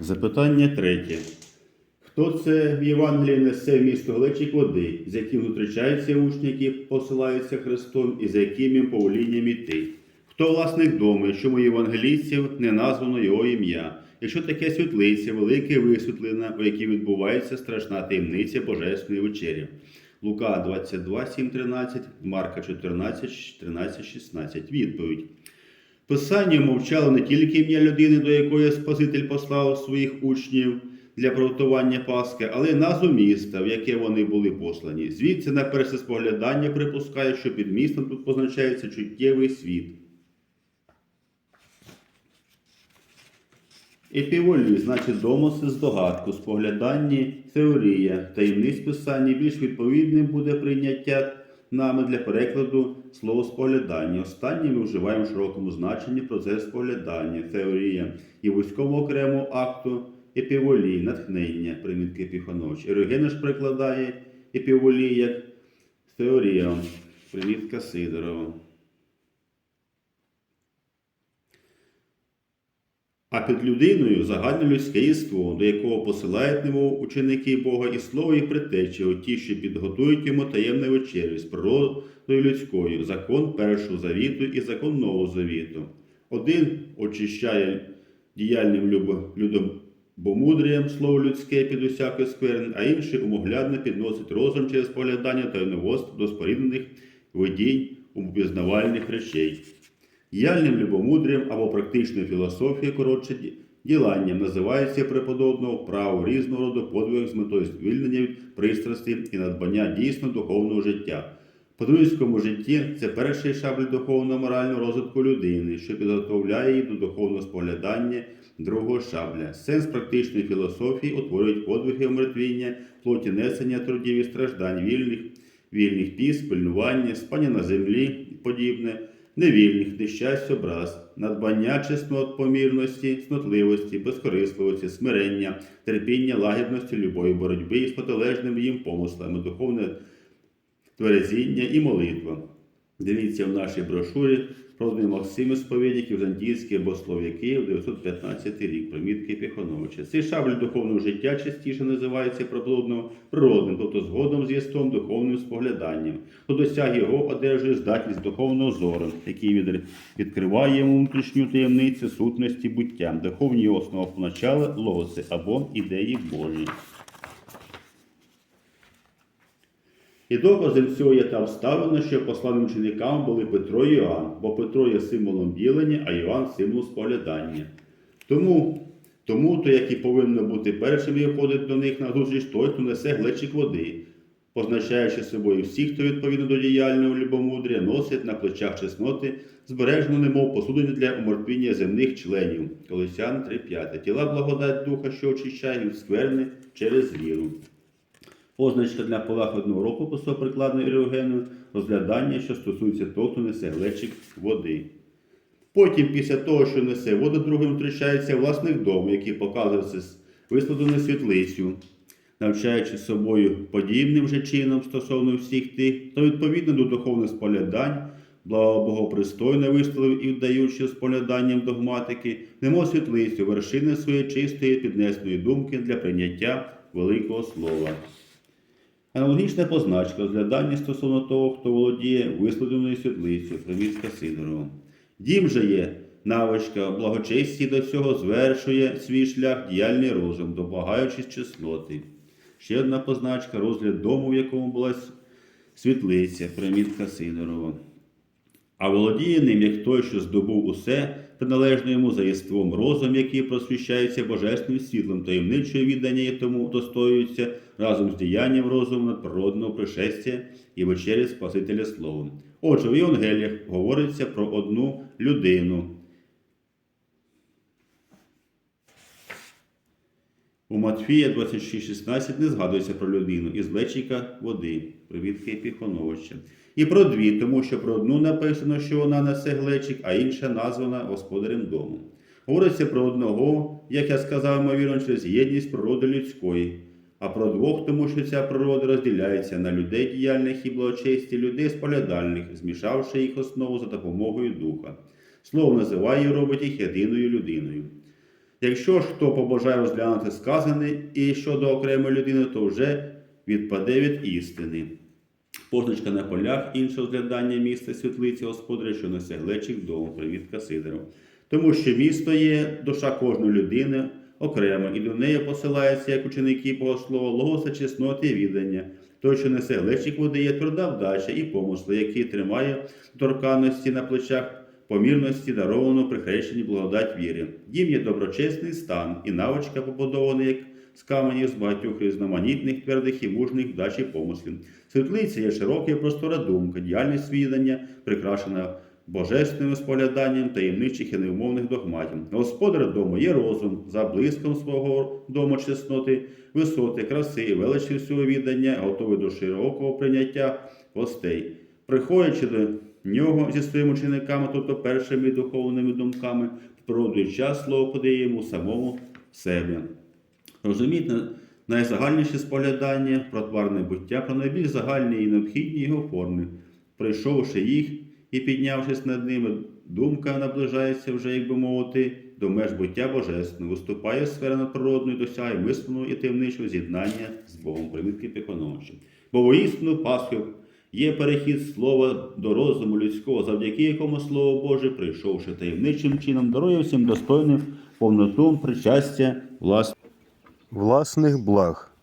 Запитання третє. Хто це в Євангелії несе місто глечик води, з яким зустрічаються учні, які посилаються Христом, і за яким їм повелінням іти? Хто власник дому, чому євангелійців не названо його ім'я? Якщо таке світлиця, велике висвітлена, у якій відбувається страшна таємниця Божественної вечері? Лука 22, 7, 13, Марка 14, 13, 16. Відповідь. Писання мовчало не тільки ім'я людини, до якої Спаситель послав своїх учнів для приготування Пасхи, але й назву міста, в яке вони були послані. Звідси на перше споглядання припускає, що під містом тут позначається чуттєвий світ. Епіволі, значить домисли здогадку, спогляданні теорія, таємниць писання більш відповідним буде прийняття нами для перекладу слово споглядання. Останнє ми вживаємо в широкому значенні процес споглядання, теорія і вузькому окремо акту епіволії, натхнення, примітки Епіфанович. Ерогена ж прикладає епіволі як теорія, примітка Сидорова. А під людиною загальнолюдське єство, до якого посилають немов ученики Бога і слово і притечі, оті, що підготують йому таємне вечерю з природою людською, закон першого завіту і закон нового завіту. Один очищає діяльним людобомудрієм слово людське під усякою скверн, а інший умоглядно підносить розум через поглядання та новост до споріднених видінь умопізнавальних речей. Діяльним любомудрям або практичною філософією, коротше, діланням називається преподобного право різного роду подвиг з метою звільнення від пристрасті і надбання дійсно духовного життя. По людському житті це перший шабль духовно-морального розвитку людини, що підготовляє її до духовного споглядання другого шабля. Сенс практичної філософії утворюють подвиги омертвіння, плоті несення трудів і страждань вільних, вільних піс, пильнування, спання на землі і подібне невільних, нещасть, образ, надбання чеснот, помірності, снотливості, безкорисливості, смирення, терпіння, лагідності, любові, боротьби із протилежними їм помислами, духовне тверезіння і молитва. Дивіться в нашій брошурі проданий Максим Сповідник, Візантійський богослов'я Київ, 915 рік, примітки Піхоновича. Цей шабль духовного життя частіше називається природним, природним, тобто згодом з духовним спогляданням. До досяг його одержує здатність духовного зору, який відкриває йому внутрішню таємницю сутності буття, духовні основи поначали лоси або ідеї Божі. І доказом цього є та обставина, що посланим ученикам були Петро і Іоанн, бо Петро є символом ділення, а Іоанн символ споглядання. Тому, тому то, як і повинно бути першим і входить до них на зустріч, той, хто несе глечик води, позначаючи собою всіх, хто відповідно до діяльного любомудря, носить на плечах чесноти, збережену немов посудину для умертвіння земних членів. Колосян 3.5. Тіла благодать духа, що очищає від скверни через віру. Позначка для полагодного рукопису прикладною ерогеною розглядання, що стосується того, хто несе глечик води. Потім, після того, що несе воду, другим зустрічається власник дому, який показує це висладену світлицю, навчаючи собою подібним же чином стосовно всіх тих, хто відповідно до духовних споглядань, благобогопристойно висловив і вдаючи спогляданням догматики, немов світлицю вершини своєї чистої піднесеної думки для прийняття великого слова. Аналогічна позначка розглядання стосовно того, хто володіє висловленою світлицею, примітка Сидорова. Дім же є навичка благочесті до цього звершує свій шлях діяльний розум, домагаючись чесноти. Ще одна позначка розгляд дому, в якому була світлиця, примітка Сидорова. А володіє ним, як той, що здобув усе, приналежне йому за єством розум, який просвіщається божественним світлом, таємничою віддання і тому достоюється разом з діянням розуму надприродного пришестя і вечері Спасителя Словом. Отже, в Євангеліях говориться про одну людину. У Матфія 26.16 не згадується про людину із лечика води, привідки Епіхоновича. І про дві, тому що про одну написано, що вона несе глечик, а інша названа господарем дому. Говориться про одного, як я сказав, ймовірно, через єдність природи людської, а про двох, тому що ця природа розділяється на людей діяльних і благочесті, людей споглядальних, змішавши їх основу за допомогою духа. Слово називає і робить їх єдиною людиною. Якщо ж хто побажає розглянути сказане і щодо окремої людини, то вже відпаде від істини. Позначка на полях інше розглядання міста світлиці господаря, що несе глечик дому, привітка Сидоров. Тому що місто є душа кожної людини окремо, і до неї посилаються як ученики богослова, логоса, чесноти і віддання. Той, що несе глечик води, є тверда вдача і помисли, який тримає торканості на плечах помірності, даровану при хрещенні благодать віри. Дім є доброчесний стан, і навичка побудований як з каменів з багатьох різноманітних, твердих і мужних вдач і помислів. Світлиця є широка і простора думка, діяльність відання, прикрашена божественним спогляданням таємничих і невмовних догматів. Господар дому є розум, за блиском свого дому чесноти, висоти, краси, величі всього віддання, готовий до широкого прийняття гостей. Приходячи до нього зі своїми учениками, тобто першими духовними думками, впроводує час слово подає йому самому себе. Розуміть на- найзагальніші споглядання про тварне буття, про найбільш загальні і необхідні його форми. Пройшовши їх і піднявшись над ними, думка наближається вже, як би мовити, до меж буття божественного, виступає з сфери надприродної, досягає мисленого і таємничого з'єднання з Богом, примітки Піхоновича. Бо воістину Пасхи є перехід слова до розуму людського, завдяки якому Слово Боже, прийшовши таємничим чином, дарує всім достойним повноту причастя власних благ.